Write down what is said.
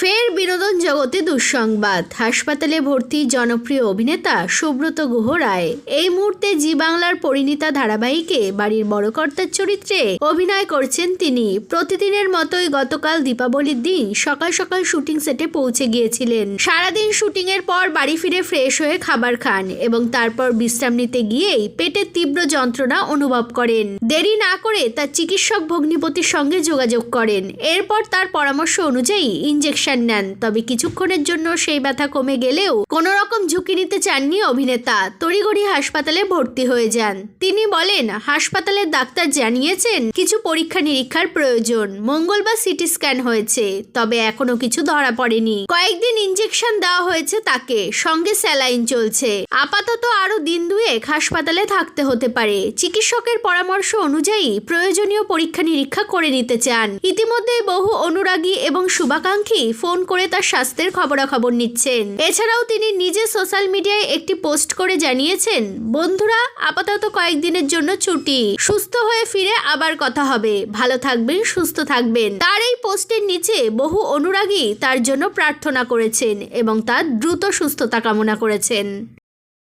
ফের বিনোদন জগতে দুঃসংবাদ। হাসপাতালে ভর্তি জনপ্রিয় অভিনেতা সুব্রত গুহ রায়। এই মুহূর্তে জি বাংলার পরিণীতা ধারাবাহিকে বাড়ির বড় কর্তার চরিত্রে অভিনয় করছেন তিনি। প্রতিদিনের মতোই গতকাল দীপাবলির দিন সকাল সকাল শুটিং সেটে পৌঁছে গিয়েছিলেন। সারাদিন শুটিং এর পর বাড়ি ফিরে ফ্রেশ হয়ে খাবার খান এবং তারপর বিশ্রাম নিতে গিয়েই পেটের তীব্র যন্ত্রণা অনুভব করেন। দেরি না করে তার চিকিৎসক ভগ্নিপতির সঙ্গে যোগাযোগ করেন। এরপর তার পরামর্শ অনুযায়ী ইঞ্জেকশন নেন। তবে কিছুক্ষণের জন্য সেই ব্যথা কমে গেলেও কোনো রকম ঝুঁকি নিতে চাননি অভিনেতা। তড়িঘড়ি হাসপাতালে ভর্তি হয়ে যান। তিনি বলেন, হাসপাতালের ডাক্তার জানিয়েছেন, কিছু পরীক্ষা নিরীক্ষার প্রয়োজন। মঙ্গলবার সিটি স্ক্যান হয়েছে, তবে এখনও কিছু ধরা পড়েনি। কয়েকদিন ইঞ্জেকশন দেওয়া হয়েছে তাকে, সঙ্গে স্যালাইন চলছে। আপাতত আরও দিন দুয়েক হাসপাতালে থাকতে হতে পারে। চিকিৎসকের পরামর্শ অনুযায়ী প্রয়োজনীয় পরীক্ষা নিরীক্ষা করে নিতে চান। ইতিমধ্যেই বহু অনুরাগী এবং শুভাকাঙ্ক্ষী ফোন করে তার স্বাস্থ্যের খবরাখবর নিচ্ছেন। এছাড়াও তিনি নিজে সোশ্যাল মিডিয়ায় একটি পোস্ট করে জানিয়েছেন, বন্ধুরা, আপাতত কয়েকদিনের জন্য ছুটি। সুস্থ হয়ে ফিরে আবার কথা হবে। ভালো থাকবেন, সুস্থ থাকবেন। তার এই পোস্টের নিচে বহু অনুরাগী তার জন্য প্রার্থনা করেছেন এবং তার দ্রুত সুস্থতা কামনা করেছেন।